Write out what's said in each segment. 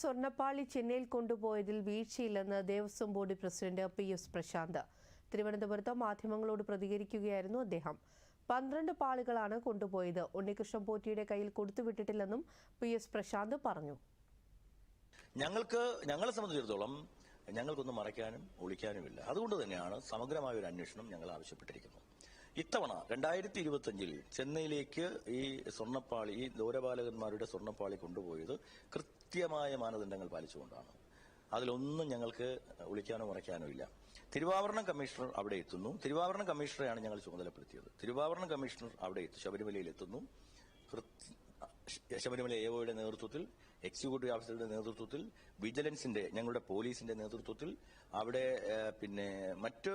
സ്വർണപ്പാളി ചെന്നൈയിൽ കൊണ്ടുപോയതിൽ വീഴ്ചയില്ലെന്ന് Devaswom board president P S Prashanth. തിരുവനന്തപുരത്ത് മാധ്യമങ്ങളോട് പ്രതികരിക്കുകയായിരുന്നു അദ്ദേഹം. പന്ത്രണ്ട് പാളികളാണ് കൊണ്ടുപോയത്. ഉണ്ണികൃഷ്ണൻ പോറ്റിയുടെ കയ്യിൽ കൊടുത്തുവിട്ടിട്ടില്ലെന്നും പി എസ് പ്രശാന്ത് പറഞ്ഞു. ഞങ്ങൾക്ക് ഞങ്ങളെ സംബന്ധിച്ചിടത്തോളം ഞങ്ങൾക്കൊന്നും മറയ്ക്കാനും ഒളിക്കാനുമില്ല. അതുകൊണ്ട് തന്നെയാണ് സമഗ്രമായ ഒരു അന്വേഷണം ഞങ്ങൾ ആവശ്യപ്പെട്ടിരിക്കുന്നത്. ഇത്തവണ രണ്ടായിരത്തി ഇരുപത്തിയഞ്ചിൽ ചെന്നൈയിലേക്ക് ഈ സ്വർണപ്പാളി ഈ ദൂരപാലകന്മാരുടെ സ്വർണപ്പാളി കൊണ്ടുപോയത് കൃത്യമായ മാനദണ്ഡങ്ങൾ പാലിച്ചുകൊണ്ടാണ്. അതിലൊന്നും ഞങ്ങൾക്ക് ഒളിക്കാനോ മറയ്ക്കാനോ ഇല്ല. തിരുവാഭരണം കമ്മീഷണർ അവിടെ എത്തുന്നു. തിരുവാഭരണം കമ്മീഷണറെയാണ് ഞങ്ങൾ ചുമതലപ്പെടുത്തിയത്. തിരുവാഭരണം കമ്മീഷണർ അവിടെ എത്തി ശബരിമലയിൽ എത്തുന്നു. ശബരിമല എഒയുടെ നേതൃത്വത്തിൽ എക്സിക്യൂട്ടീവ് ഓഫീസറുടെ നേതൃത്വത്തിൽ വിജിലൻസിന്റെ ഞങ്ങളുടെ പോലീസിന്റെ നേതൃത്വത്തിൽ അവിടെ പിന്നെ മറ്റ്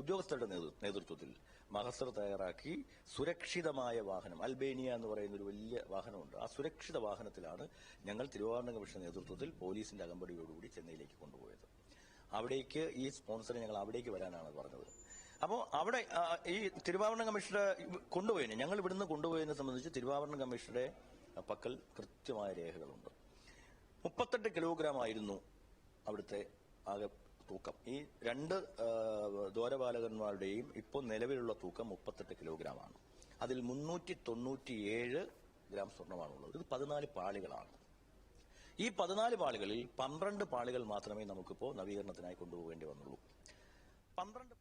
ഉദ്യോഗസ്ഥരുടെ നേതൃത്വത്തിൽ മഹസർ തയ്യാറാക്കി സുരക്ഷിതമായ വാഹനം അൽബേനിയ എന്ന് പറയുന്ന ഒരു വലിയ വാഹനമുണ്ട്. ആ സുരക്ഷിത വാഹനത്തിലാണ് ഞങ്ങൾ തിരുവാഭരണ കമ്മീഷൻ നേതൃത്വത്തിൽ പോലീസിന്റെ അകമ്പടിയോടുകൂടി ചെന്നൈയിലേക്ക് കൊണ്ടുപോയത്. അവിടേക്ക് ഈ സ്പോൺസറെ ഞങ്ങൾ അവിടേക്ക് വരാനാണ് പറഞ്ഞത്. അപ്പോൾ അവിടെ ഈ തിരുവാഭരണ കമ്മീഷണറെ കൊണ്ടുപോയതിനെ ഞങ്ങൾ ഇവിടുന്ന് കൊണ്ടുപോയതിനെ സംബന്ധിച്ച് തിരുവാഭരണ കമ്മീഷണറുടെ പക്കൽ കൃത്യമായ രേഖകളുണ്ട്. മുപ്പത്തെട്ട് കിലോഗ്രാം ആയിരുന്നു അവിടുത്തെ ആകെ തൂക്കം. ഈ രണ്ട് ദ്വാരപാലകന്മാരുടെയും ഇപ്പോൾ നിലവിലുള്ള തൂക്കം മുപ്പത്തെട്ട് കിലോഗ്രാം ആണ്. അതിൽ മുന്നൂറ്റി തൊണ്ണൂറ്റിയേഴ് ഗ്രാം സ്വർണമാണുള്ളത് ഇത് പതിനാല് പാളികളാണ്. ഈ പതിനാല് പാളികളിൽ പന്ത്രണ്ട് പാളികൾ മാത്രമേ നമുക്കിപ്പോൾ നവീകരണത്തിനായി കൊണ്ടുപോകേണ്ടി വന്നുള്ളൂ. പന്ത്രണ്ട്